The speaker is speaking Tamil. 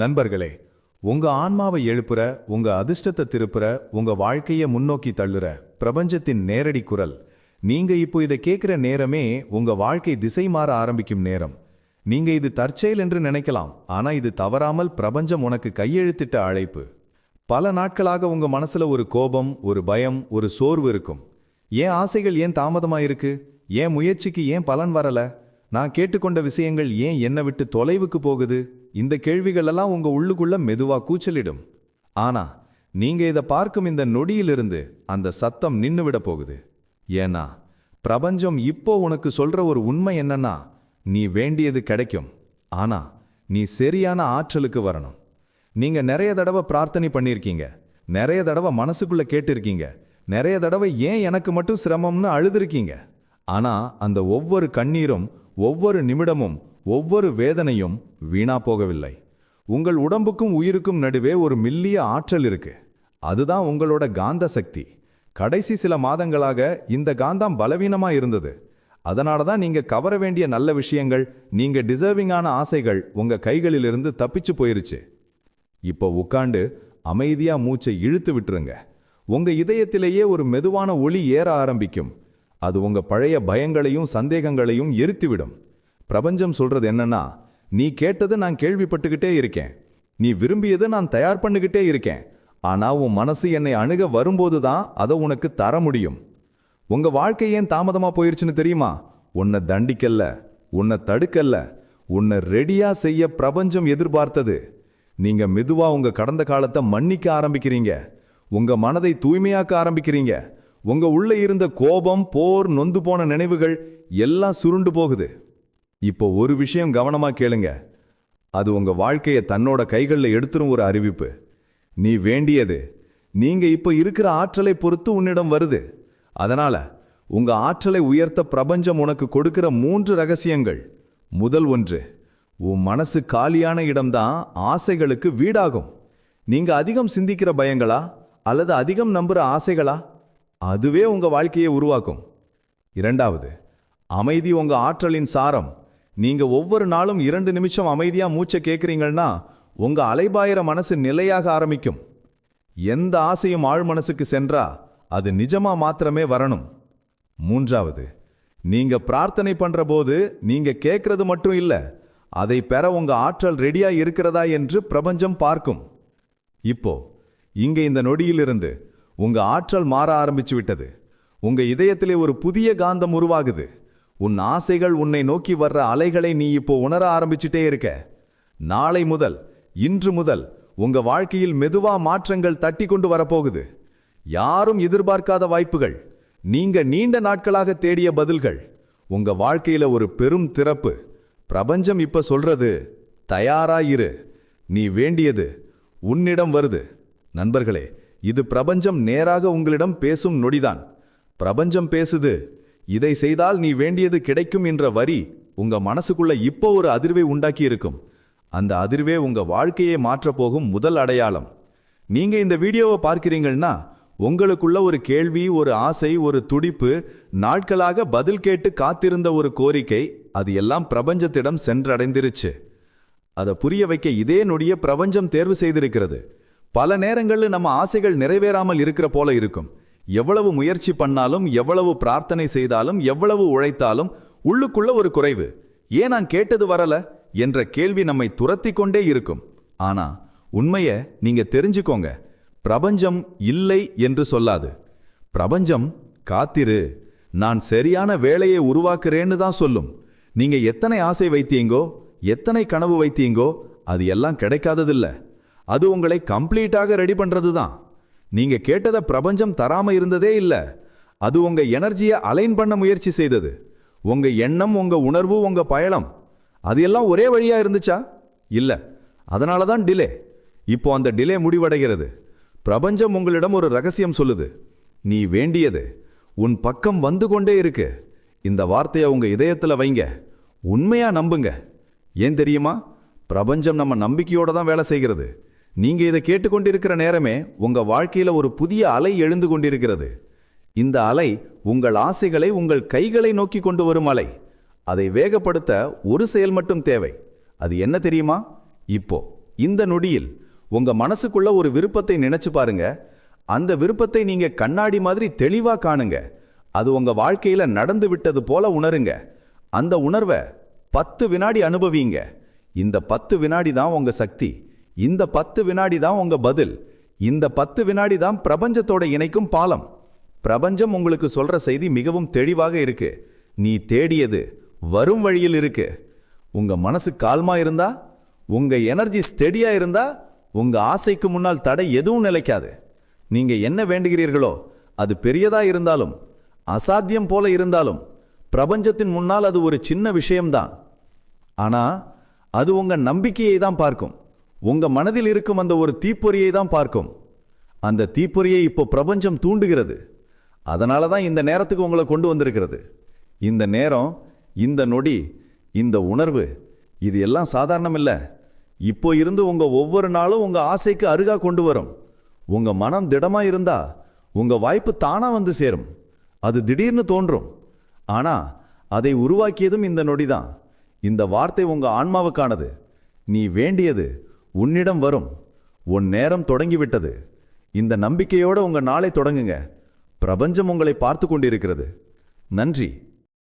நண்பர்களே உங்க ஆன்மாவை எழுப்புற உங்க அதிர்ஷ்டத்தை திருப்புற உங்க வாழ்க்கைய முன்னோக்கி தள்ளுற பிரபஞ்சத்தின் நேரடி குரல். நீங்க இப்போ இதை கேட்குற நேரமே உங்க வாழ்க்கை திசை மாற ஆரம்பிக்கும் நேரம். நீங்க இது தற்செயல் என்று நினைக்கலாம் ஆனா இது தவறாமல் பிரபஞ்சம் உனக்கு கையெழுத்திட்ட அழைப்பு. பல நாட்களாக உங்க மனசுல ஒரு கோபம் ஒரு பயம் ஒரு சோர்வு இருக்கும். ஏன் ஆசைகள் ஏன் தாமதமா இருக்கு ஏன் முயற்சிக்கு ஏன் பலன் வரல? நான் கேட்டுக்கொண்ட விஷயங்கள் ஏன் என்னை விட்டு தொலைவுக்கு போகுது? இந்த கேள்விகள் எல்லாம் உங்க உள்ளுக்குள்ள மெதுவா கூச்சலிடும். ஆனா நீங்க இதை பார்க்கும் இந்த நொடியிலிருந்து அந்த சத்தம் நின்னு விட போகுது. ஏன்னா பிரபஞ்சம் இப்போ உனக்கு சொல்ற ஒரு உண்மை என்னன்னா நீ வேண்டியது கிடைக்கும். ஆனா நீ சரியான ஆற்றலுக்கு வரணும். நீங்க நிறைய தடவை பிரார்த்தனை பண்ணியிருக்கீங்க நிறைய தடவை மனசுக்குள்ள கேட்டிருக்கீங்க. நிறைய தடவை ஏன் எனக்கு மட்டும் சிரமம்னு அழுதுருக்கீங்க? ஆனா அந்த ஒவ்வொரு கண்ணீரும் ஒவ்வொரு நிமிடமும் ஒவ்வொரு வேதனையும் வீணா போகவில்லை. உங்கள் உடம்புக்கும் உயிருக்கும் நடுவே ஒரு மில்லிய ஆற்றல் இருக்கு. அதுதான் உங்களோட காந்த சக்தி. கடைசி சில மாதங்களாக இந்த காந்தம் பலவீனமா இருந்தது. அதனால தான் நீங்க கவர வேண்டிய நல்ல விஷயங்கள் நீங்க டிசர்விங்கான ஆசைகள் உங்க கைகளிலிருந்து தப்பிச்சு போயிருச்சு. இப்போ உட்காண்டு அமைதியா மூச்சை இழுத்து விட்டுருங்க. உங்க இதயத்திலேயே ஒரு மெதுவான ஒளி ஏற ஆரம்பிக்கும். அது உங்க பழைய பயங்களையும் சந்தேகங்களையும் எரித்துவிடும். பிரபஞ்சம் சொல்றது என்னன்னா நீ கேட்டது நான் கேள்விப்பட்டுக்கிட்டே இருக்கேன். நீ விரும்பியதை நான் தயார் பண்ணிக்கிட்டே இருக்கேன். ஆனா உன் மனசு என்னை அணுக வரும்போது தான் அதை உனக்கு தர முடியும். உங்க வாழ்க்கை ஏன் தாமதமா போயிருச்சுன்னு தெரியுமா? உன்னை தண்டிக்கல்ல உன்னை தடுக்கல்ல உன்னை ரெடியா செய்ய பிரபஞ்சம் எதிர்பார்த்தது. நீங்க மெதுவா உங்க கடந்த காலத்தை மன்னிக்க ஆரம்பிக்கிறீங்க. உங்க மனதை தூய்மையாக்க ஆரம்பிக்கிறீங்க. உங்க உள்ள இருந்த கோபம் போர் நொந்து போன நினைவுகள் எல்லாம் சுருண்டு போகுது. இப்போ ஒரு விஷயம் கவனமா கேளுங்க. அது உங்க வாழ்க்கையை தன்னோட கைகளில் எடுத்துரும் ஒரு அறிவிப்பு. நீ வேண்டியது நீங்க இப்போ இருக்கிற ஆற்றலை பொறுத்து உன்னிடம் வருது. அதனால உங்க ஆற்றலை உயர்த்த பிரபஞ்சம் உனக்கு கொடுக்கிற மூன்று ரகசியங்கள். முதல் ஒன்று உன் மனசு காலியான இடம்தான் ஆசைகளுக்கு வீடாகும். நீங்க அதிகம் சிந்திக்கிற பயங்களா? அல்லது அதிகம் நம்புற ஆசைகளா? அதுவே உங்க வாழ்க்கையை உருவாக்கும். இரண்டாவது அமைதி உங்க ஆற்றலின் சாரம். நீங்க ஒவ்வொரு நாளும் இரண்டு நிமிஷம் அமைதியா மூச்சை கேட்குறீங்கன்னா உங்க அலைபாயிர மனசு நிலையாக ஆரம்பிக்கும். எந்த ஆசையும் ஆழ் மனசுக்கு சென்றா அது நிஜமா மாத்திரமே வரணும். மூன்றாவது நீங்க பிரார்த்தனை பண்ற போது நீங்க கேட்கறது மட்டும் இல்ல அதை பெற உங்க ஆற்றல் ரெடியா இருக்கிறதா என்று பிரபஞ்சம் பார்க்கும். இப்போ இங்க இந்த நொடியிலிருந்து உங்க ஆற்றல் மாற ஆரம்பிச்சு விட்டது. உங்க இதயத்திலே ஒரு புதிய காந்தம் உருவாகுது. உன் ஆசைகள் உன்னை நோக்கி வர்ற அலைகளை நீ இப்போ உணர ஆரம்பிச்சுட்டே இருக்க. நாளை முதல் இன்று முதல் உங்க வாழ்க்கையில் மெதுவா மாற்றங்கள் தட்டி கொண்டு வரப்போகுது. யாரும் எதிர்பார்க்காத வாய்ப்புகள். நீங்க நீண்ட நாட்களாக தேடிய பதில்கள். உங்க வாழ்க்கையில ஒரு பெரும் திறப்பு. பிரபஞ்சம் இப்ப சொல்றது தயாராயிரு நீ வேண்டியது உன்னிடம் வருது. நண்பர்களே இது பிரபஞ்சம் நேராக உங்களிடம் பேசும் நொடிதான். பிரபஞ்சம் பேசுது. இதை செய்தால் நீ வேண்டியது கிடைக்கும் என்ற வரி உங்க மனசுக்குள்ள இப்போ ஒரு அதிர்வை உண்டாக்கி இருக்கும் அந்த அதிர்வே உங்க வாழ்க்கையை மாற்றப்போகும் முதல் அடையாளம். நீங்க இந்த வீடியோவை பார்க்கிறீங்கன்னா உங்களுக்குள்ள ஒரு கேள்வி ஒரு ஆசை ஒரு துடிப்பு நாட்களாக பதில் கேட்டு காத்திருந்த ஒரு கோரிக்கை அது எல்லாம் பிரபஞ்சத்திடம் சென்றடைந்திருச்சு. அதை புரிய வைக்க இதே நொடிய பிரபஞ்சம் தேர்வு செய்திருக்கிறது. பல நேரங்களில் நம்ம ஆசைகள் நிறைவேறாமல் இருக்கிற போல இருக்கும். எவ்வளவு முயற்சி பண்ணாலும் எவ்வளவு பிரார்த்தனை செய்தாலும் எவ்வளவு உழைத்தாலும் உள்ளுக்குள்ள ஒரு குறைவு. ஏன் நான் கேட்டது வரல? என்ற கேள்வி நம்மை துரத்தி கொண்டே இருக்கும். ஆனா உண்மைய நீங்க தெரிஞ்சுக்கோங்க. பிரபஞ்சம் இல்லை என்று சொல்லாது. பிரபஞ்சம் காத்திரு. நான் சரியான வேலையை உருவாக்குறேன்னு தான் சொல்லும். நீங்க எத்தனை ஆசை வைத்தீங்கோ எத்தனை கனவு வைத்தீங்கோ அது எல்லாம் கிடைக்காததில்ல. அது உங்களை கம்ப்ளீட்டாக ரெடி பண்ணுறது தான் நீங்கள் கேட்டதை பிரபஞ்சம் தராமல் இருந்ததே இல்லை. அது உங்கள் எனர்ஜியை அலைன் பண்ண முயற்சி செய்தது. உங்கள் எண்ணம் உங்கள் உணர்வு உங்கள் பயணம் அது எல்லாம் ஒரே வழியாக இருந்துச்சா? இல்லை. அதனால தான் டிலே. இப்போ அந்த டிலே முடிவடைகிறது. பிரபஞ்சம் உங்களிடம் ஒரு ரகசியம் சொல்லுது. நீ வேண்டியது உன் பக்கம் வந்து கொண்டே இருக்கு. இந்த வார்த்தையை உங்கள் இதயத்தில் வைங்க. உண்மையாக நம்புங்க. ஏன் தெரியுமா? பிரபஞ்சம் நம்ம நம்பிக்கையோடு தான் வேலை செய்கிறது. நீங்க இதை கேட்டுக்கொண்டிருக்கிற நேரமே உங்க வாழ்க்கையில ஒரு புதிய அலை எழுந்து கொண்டிருக்கிறது. இந்த அலை உங்கள் ஆசைகளை உங்கள் கைகளை நோக்கி கொண்டு வரும் அலை. அதை வேகப்படுத்த ஒரு செயல் மட்டும் தேவை. அது என்ன தெரியுமா? இப்போ இந்த நொடியில் உங்க மனசுக்குள்ள ஒரு விருப்பத்தை நினைச்சு பாருங்க. அந்த விருப்பத்தை நீங்க கண்ணாடி மாதிரி தெளிவா காணுங்க. அது உங்க வாழ்க்கையில நடந்து விட்டது போல உணருங்க. அந்த உணர்வை பத்து வினாடி அனுபவிங்க. இந்த பத்து வினாடி தான் உங்க சக்தி. இந்த பத்து வினாடி தான் உங்க பதில். இந்த பத்து வினாடி தான் பிரபஞ்சத்தோட இணைக்கும் பாலம். பிரபஞ்சம் உங்களுக்கு சொல்ற செய்தி மிகவும் தெளிவாக இருக்கு. நீ தேடியது வரும் வழியில் இருக்கு. உங்க மனசு கால்மா இருந்தா உங்க எனர்ஜி ஸ்டெடியா இருந்தா உங்க ஆசைக்கு முன்னால் தடை எதுவும் நிலைக்காது. நீங்க என்ன வேண்டுகிறீர்களோ அது பெரியதா இருந்தாலும் அசாத்தியம் போல இருந்தாலும் பிரபஞ்சத்தின் முன்னால் அது ஒரு சின்ன விஷயம்தான். ஆனா அது உங்க நம்பிக்கையை தான் பார்க்கும். உங்க மனதில் இருக்கும் அந்த ஒரு தீப்பொறியை தான் பார்க்கும். அந்த தீப்பொறியை இப்போ பிரபஞ்சம் தூண்டுகிறது. அதனால தான் இந்த நேரத்துக்கு உங்களை கொண்டு வந்திருக்கிறது. இந்த நேரம் இந்த நொடி இந்த உணர்வு இது எல்லாம் சாதாரணம் இல்லை. இப்போ இருந்து உங்கள் ஒவ்வொரு நாளும் உங்கள் ஆசைக்கு அருகா கொண்டு வரும். உங்கள் மனம் திடமாக இருந்தா உங்கள் வாய்ப்பு தானாக வந்து சேரும். அது திடீர்னு தோன்றும். ஆனால் அதை உருவாக்கியதும் இந்த நொடி தான். இந்த வார்த்தை உங்கள் ஆன்மாவுக்கானது. நீ வேண்டியது உன்னிடம் வரும். உன் நேரம் தொடங்கிவிட்டது. இந்த நம்பிக்கையோட உங்க நாளை தொடங்குங்க. பிரபஞ்சம் உங்களை பார்த்து கொண்டிருக்கிறது. நன்றி.